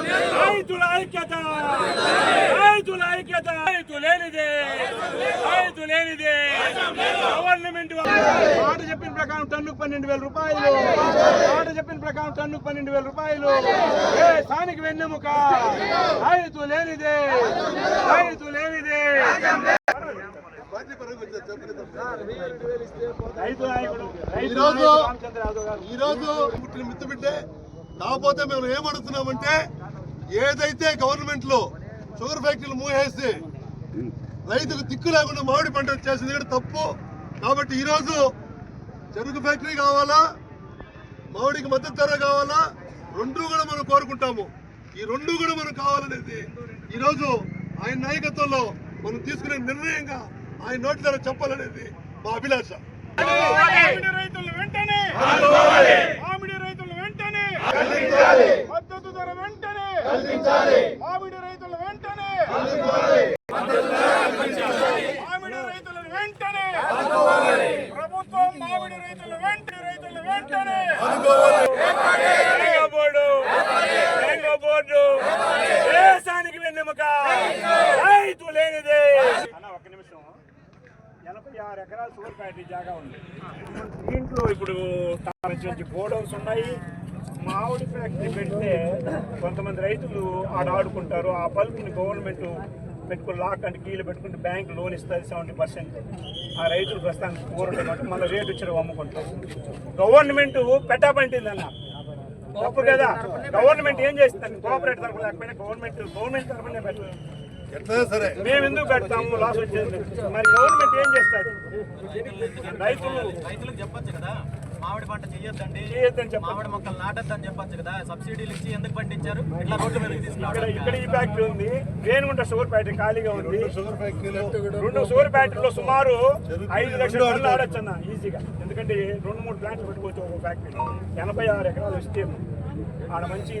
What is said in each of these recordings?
రైతుల ఐక్యత రైతు లేనిదే రైతు లేనిదే గవర్నమెంట్ మాట చెప్పిన ప్రకారం టన్నుకు పన్నెండు వేల రూపాయలు మాట చెప్పిన ప్రకారం టన్నుకు పన్నెండు వేల రూపాయలు ఏ స్థానిక వెన్నెముక రైతు లేనిదే రైతు లేనిదే ఈరోజు ఈరోజు పుట్టిన మిత్తు బిడ్డే. కాకపోతే మేము ఏమడుగుతున్నామంటే ఏదైతే గవర్నమెంట్లో షుగర్ ఫ్యాక్టరీలు మూసేసి రైతుకు దిక్కు లేకుండా మామిడి పంట చేసింది కూడా తప్పు. కాబట్టి ఈరోజు చెరుకు ఫ్యాక్టరీ కావాలా? మామిడికి మద్దతు ధర కావాలా? రెండు కూడా మనం కోరుకుంటాము. ఈ రెండు కూడా మనం కావాలనేది ఈరోజు ఆయన నాయకత్వంలో మనం తీసుకునే నిర్ణయంగా ఆయన నోటి ధర చెప్పాలనేది మా అభిలాష మామిడి రైతులు వెంటనే మామిడి రైతులు వెంటనే మద్దతు ధర వెంటనే మామిడి రైతులు వెంటనే. మామిడి రైతులు వెంటనే. ప్రభుత్వం మామిడి రైతులు వెంటనే రైతులు వెంటనే. బోర్డు. తెలంగాణ బోర్డు. దేశానికి వెన్నెముక. రైతు లేనిదే. అన్న ఒక్క నిమిషం. ఎనభై ఆరు ఎకరాల షుగర్ ఫ్యాక్టరీ జాగా ఉంది. దీంట్లో ఇప్పుడు నుంచి గోడౌన్స్ ఉన్నాయి. మామిడి ఫ్యాక్టరీ పెడితే కొంతమంది రైతులు ఆడ ఆడుకుంటారు. ఆ పల్పుని గవర్నమెంట్ పెట్టుకుని లాక్ అంటే కీలు పెట్టుకుంటే బ్యాంక్ లోన్ ఇస్తుంది సెవెంటీ పర్సెంట్. ఆ రైతులు ప్రస్తుతానికి కూరటం మళ్ళీ రేటు వచ్చి అమ్ముకుంటారు. గవర్నమెంట్ పెట్టాబంటింది అన్న తప్పు కదా. గవర్నమెంట్ ఏం చేస్తుంది? కోఆపరేట్ తరఫున లేకపోయినా గవర్నమెంట్ గవర్నమెంట్ తరఫునే పెట్టాలి మేము ఎందుకు పెడతాము? లాస్ వచ్చేది. మరి గవర్నమెంట్ ఏం చేస్తుంది? రైతులు రైతులకు చెప్పొచ్చు కదా. మామిడి పంట చెప్పండి మామిడి మొక్కలు నాటొద్దని చెప్పొచ్చు కదా. సబ్సిడీలు ఇచ్చి ఎందుకు పండించారు? ఇట్లా రోడ్ల ఇక్కడ తీసుకురావడం ఇక్కడ ఈ ఫ్యాక్టరీ ఉంది. రేణుగుంట షుగర్ ఫ్యాక్టరీ ఖాళీగా ఉంది. రెండు షుగర్ ఫ్యాక్టరీలో సుమారు ఐదు లక్షల టన్నులు ఆడొచ్చు అన్న ఈజీగా. ఎందుకంటే రెండు మూడు ప్లాంట్లు పెట్టుకోవచ్చు ఒక ఫ్యాక్టరీ. ఎనభై ఆరు ఎకరాల విస్తీర్ణం. ఆడ మంచి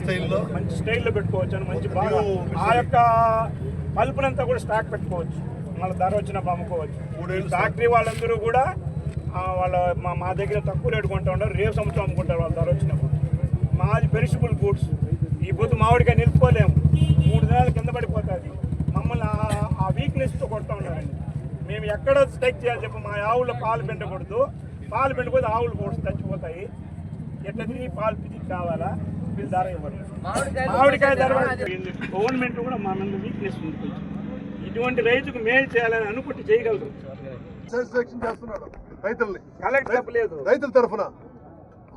స్టైల్లో. మంచి స్టైల్లో పెట్టుకోవచ్చు అని మంచి బాగా ఆ యొక్క పల్పునంతా కూడా స్టాక్ పెట్టుకోవచ్చు. మళ్ళీ ధర వచ్చినప్పుడు అమ్ముకోవచ్చు. ఫ్యాక్టరీ వాళ్ళందరూ కూడా వాళ్ళ మా మా దగ్గర తక్కువ రేటు కొంటా ఉంటారు రేపు సంవత్సరం అమ్ముకుంటారు వాళ్ళ ధర వచ్చినప్పుడు. మాది పెరిషబుల్ గూడ్స్ ఈ పొద్దు మామిడికాయ నిలుపుకోలేము. మూడు నెలల కింద పడిపోతుంది. మమ్మల్ని ఆ- వీక్నెస్తో కొడతా ఉన్నారండి మేము ఎక్కడ స్ట్రైక్ చేయాలి చెప్పు మా ఆవుల్లో పాలు పిండకూడదు. పాలు పిండకపోతే ఆవులు కూడా చచ్చిపోతాయి. ఎట్లా తిరిగి పాలు పితికి కావాలా? వీళ్ళు ధర ఇవ్వరు. మామిడికాయ ధర గవర్నమెంట్ కూడా మా మీద వీక్నెస్ ఉంది. ఇటువంటి రైతుకు మేలు చేయాలని అనుకుంటే చేయగలరు. చేస్తున్నాడు రైతుల్ని. రైతుల తరఫున.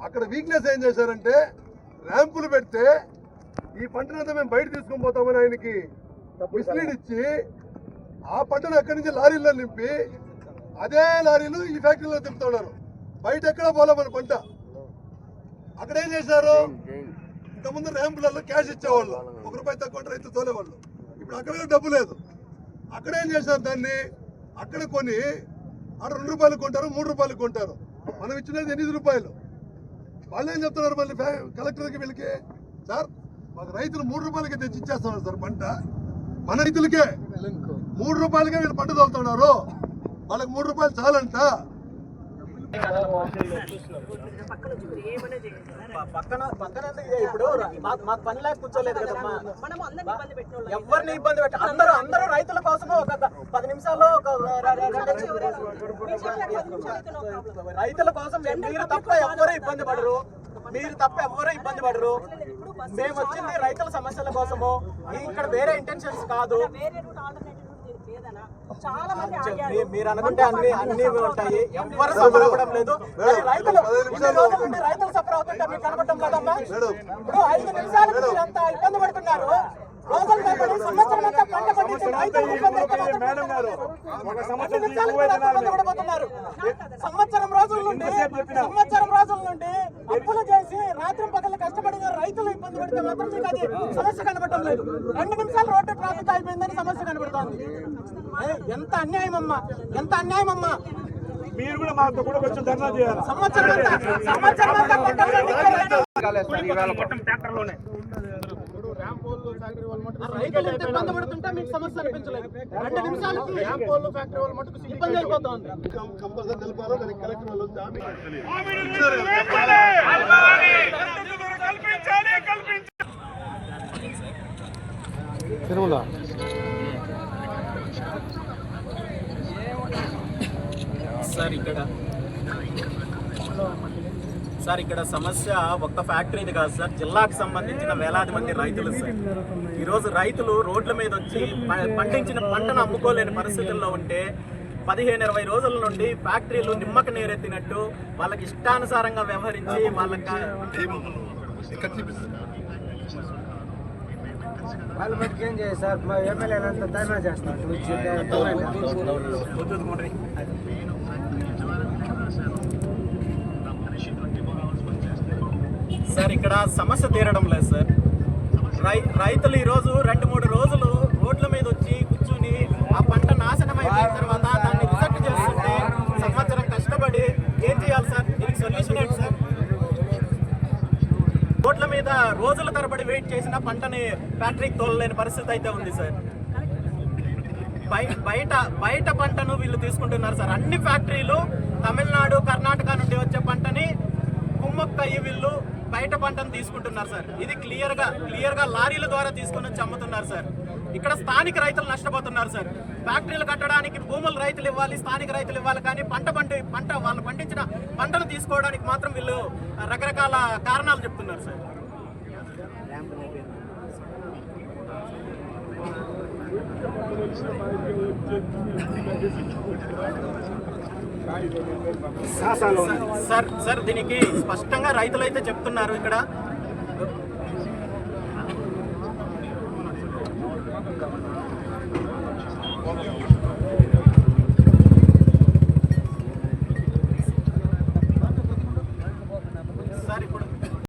అక్కడ వీక్నెస్ ఏం చేశారంటే ర్యాంపులు పెడితే ఈ పంటనంతా మేము బయట తీసుకొని పోతామని ఆయనకి మిస్లీడ్ ఇచ్చి ఆ పంటను అక్కడి నుంచి లారీల్లో నింపి అదే లారీలు ఈ ఫ్యాక్టరీలో తిప్పుతున్నారు బయట ఎక్కడ పోలే మన పంట. అక్కడ ఏం చేశారు? ఇంతకుముందు ర్యాంపులలో క్యాష్ ఇచ్చేవాళ్ళు. ఒక రూపాయి తక్కువ రైతు తోలేవాళ్ళు. ఇప్పుడు అక్కడ కూడా డబ్బు లేదు. అక్కడ ఏం చేశారు దాన్ని? అక్కడ కొని ఆడ రెండు రూపాయలు కొంటారు మూడు రూపాయలు కొంటారు. మనం ఇచ్చినది ఎనిమిది రూపాయలు. వాళ్ళు ఏం చెప్తున్నారు మళ్ళీ కలెక్టర్కి వీళ్ళకి? సార్ మాకు రైతులు మూడు రూపాయలకి తెచ్చి ఇచ్చేస్తున్నారు సార్ పంట. మన రైతులకే. మూడు రూపాయలకే వీళ్ళు పంట తోలుతున్నారు. వాళ్ళకి మూడు రూపాయలు చాలంట. పక్కన పక్కన ఇప్పుడు మాకు మాకు పని లేక కూర్చోలేదు కదమ్మా. మనం అందరిని ఇబ్బంది పెట్టిన వాళ్ళం. ఎవరిని ఇబ్బంది పెట్టి అందరూ అందరూ రైతుల కోసము ఒక పది నిమిషాల్లో ఒక నిమిషాలు. రైతుల కోసం మీరు తప్ప ఎవ్వరూ ఇబ్బంది పడరు. మీరు తప్ప ఎవ్వరూ ఇబ్బంది పడరు. మేము వచ్చింది రైతుల సమస్యల కోసము. ఇక్కడ వేరే ఇంటెన్షన్స్ కాదు. మీరు అనుకుంటే అన్ని అన్ని ఉంటాయి. ఎవ్వరు సఫర్ అవ్వడం లేదు. రైతులు రైతులు సఫర్ అవుతుంటే మీకు కనబడటం లేదమ్మా? ఇప్పుడు ఐదు నిమిషాలకు మీరు అంత ఇబ్బంది పడుతున్నారు. రోజులు సంవత్సరం మేడం గారు ఒక సంవత్సరం రోజుల నుండి సంవత్సరం రోజుల నుండి అప్పులు చేసి రాత్రి పగలు కష్టపడిన రైతులు ఇబ్బంది పడితే మాత్రం మీకు అది సమస్య కనబడటం లేదు. రెండు నిమిషాలు రోడ్డు ట్రాఫిక్ అయిపోయిందని సమస్య కనబడుతోంది. ఎంత అన్యాయం అమ్మా ఎంత అన్యాయం అమ్మా. మీరు కూడా మాతో కూడా కొంచెం ధర్నా చేయాలి? సంవత్సరం అంతా సంవత్సరం అంతా రైతులు ఎంత ఇబ్బంది పడుతుంటే మీకు సమస్య అనిపించలేదు. రెండు నిమిషాలకి ఇబ్బంది అయిపోతుంది. కంపల్సరీ తెలిపారు దానికి కలెక్టర్ వాళ్ళు తిరుమల. సార్ ఇక్కడ. సార్ ఇక్కడ సమస్య ఒక్క ఫ్యాక్టరీది కాదు సార్ జిల్లాకు సంబంధించిన వేలాది మంది రైతులు సార్ ఈరోజు రైతులు రోడ్ల మీద వచ్చి పండించిన పంటను అమ్ముకోలేని పరిస్థితుల్లో ఉంటే పదిహేను ఇరవై రోజుల నుండి ఫ్యాక్టరీలు నిమ్మక నీరెత్తినట్టు వాళ్ళకి ఇష్టానుసారంగా వ్యవహరించి వాళ్ళకి వాళ్ళు మటుకు ఏం చేయాలి సార్ మా ధర్నా సార్ ఇక్కడ సమస్య తీరడం లేదు సార్. రై రైతులు ఈరోజు రెండు మూడు రోజులు రోడ్ల మీద వచ్చి కూర్చుని ఆ పంట నాశనం అయిపోయిన తర్వాత దాన్ని రిజెక్ట్ చేస్తుంటే సంవత్సరం కష్టపడి ఏం చేయాలి సార్? దీనికి సొల్యూషన్ ఏంటి సార్? రోడ్ల మీద రోజుల తరబడి వెయిట్ చేసిన పంటని ఫ్యాక్టరీకి తోలలేని పరిస్థితి అయితే ఉంది సార్. బయట బయట పంటను వీళ్ళు తీసుకుంటున్నారు సార్. అన్ని ఫ్యాక్టరీలు తమిళనాడు కర్ణాటక నుండి వచ్చే పంటని కుమ్మక్కయ్య వీళ్ళు బయట పంటను తీసుకుంటున్నారు సార్. ఇది క్లియర్గా క్లియర్గా లారీల ద్వారా తీసుకొని వచ్చి అమ్ముతున్నారు సార్. ఇక్కడ స్థానిక రైతులు నష్టపోతున్నారు సార్. ఫ్యాక్టరీలు కట్టడానికి భూములు రైతులు ఇవ్వాలి స్థానిక రైతులు ఇవ్వాలి కానీ పంట పండి పంట వాళ్ళు పండించిన పంటను తీసుకోవడానికి మాత్రం వీళ్ళు రకరకాల కారణాలు చెప్తున్నారు సార్. సార్ సార్ దీనికి స్పష్టంగా రైతులు అయితే చెప్తున్నారు ఇక్కడ.